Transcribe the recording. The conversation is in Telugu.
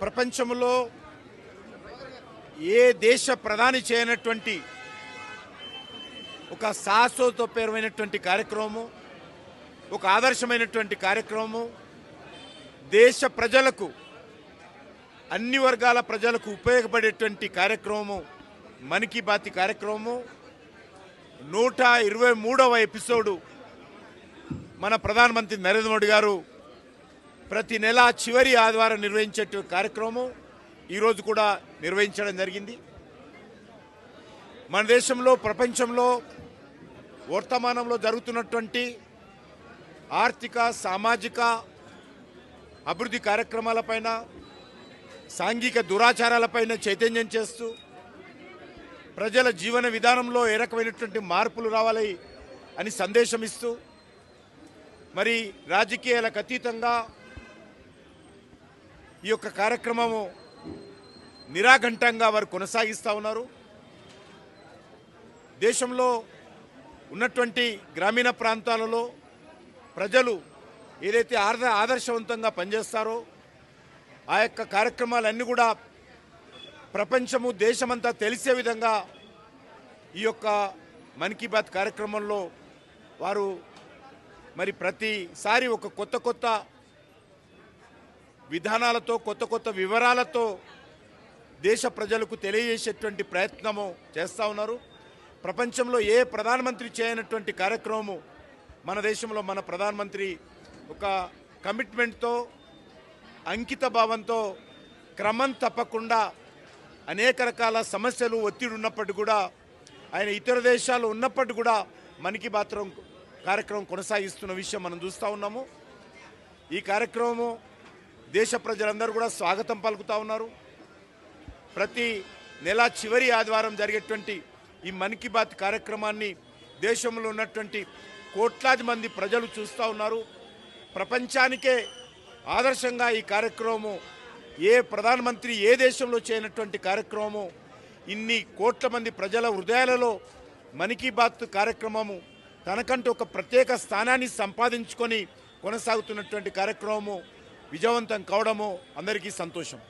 ప్రపంచంలో ఏ దేశ ప్రధాని చేయనటువంటి ఒక సాహసోపేరమైనటువంటి కార్యక్రమము ఒక ఆదర్శమైనటువంటి కార్యక్రమము దేశ ప్రజలకు అన్ని వర్గాల ప్రజలకు ఉపయోగపడేటువంటి కార్యక్రమము మన్ కీ బాత్ కార్యక్రమము. నూట ఇరవై మూడవ ఎపిసోడు మన ప్రధానమంత్రి నరేంద్ర మోడీ గారు ప్రతి నెల చివరి ఆదివారం నిర్వహించే కార్యక్రమం ఈరోజు కూడా నిర్వహించడం జరిగింది. మన దేశంలో ప్రపంచంలో వర్తమానంలో జరుగుతున్నటువంటి ఆర్థిక సామాజిక అభివృద్ధి కార్యక్రమాలపైన సాంఘిక దురాచారాలపైన చైతన్యం చేస్తూ ప్రజల జీవన విధానంలో ఏ రకమైనటువంటి మార్పులు రావాలి అని సందేశం ఇస్తూ మరి రాజకీయాలకు అతీతంగా ఈ యొక్క కార్యక్రమము నిరాఘంటంగా వారు కొనసాగిస్తూ ఉన్నారు. దేశంలో ఉన్నటువంటి గ్రామీణ ప్రాంతాలలో ప్రజలు ఏదైతే ఆర్ద ఆదర్శవంతంగా పనిచేస్తారో ఆ యొక్క కార్యక్రమాలన్నీ కూడా ప్రపంచము దేశమంతా తెలిసే విధంగా ఈ యొక్క మన్ కీ బాత్ కార్యక్రమంలో వారు మరి ప్రతిసారి ఒక కొత్త కొత్త విధానాలతో కొత్త కొత్త వివరాలతో దేశ ప్రజలకు తెలియజేసేటువంటి ప్రయత్నము చేస్తూ ఉన్నారు. ప్రపంచంలో ఏ ప్రధానమంత్రి చేయనటువంటి కార్యక్రమము మన దేశంలో మన ప్రధానమంత్రి ఒక కమిట్మెంట్తో అంకిత భావంతో క్రమం తప్పకుండా అనేక రకాల సమస్యలు ఒత్తిడి ఉన్నప్పటికీ కూడా ఆయన ఇతర దేశాలు ఉన్నప్పటికీ కూడా మనకి మాత్రం కార్యక్రమం కొనసాగిస్తున్న విషయం మనం చూస్తూ ఉన్నాము. ఈ కార్యక్రమము దేశ ప్రజలందరూ కూడా స్వాగతం పలుకుతూ ఉన్నారు. ప్రతి నెల చివరి ఆదివారం జరిగేటువంటి ఈ మన్ కీ బాత్ కార్యక్రమాన్ని దేశంలో ఉన్నటువంటి కోట్లాది మంది ప్రజలు చూస్తూ ఉన్నారు. ప్రపంచానికే ఆదర్శంగా ఈ కార్యక్రమము ఏ ప్రధానమంత్రి ఏ దేశంలో చేయనటువంటి కార్యక్రమము ఇన్ని కోట్ల మంది ప్రజల హృదయాలలో మన్ కీ బాత్ కార్యక్రమము తనకంటూ ఒక ప్రత్యేక స్థానాన్ని సంపాదించుకొని కొనసాగుతున్నటువంటి కార్యక్రమము. విజయవంతం కావడము అందరికీ సంతోషం.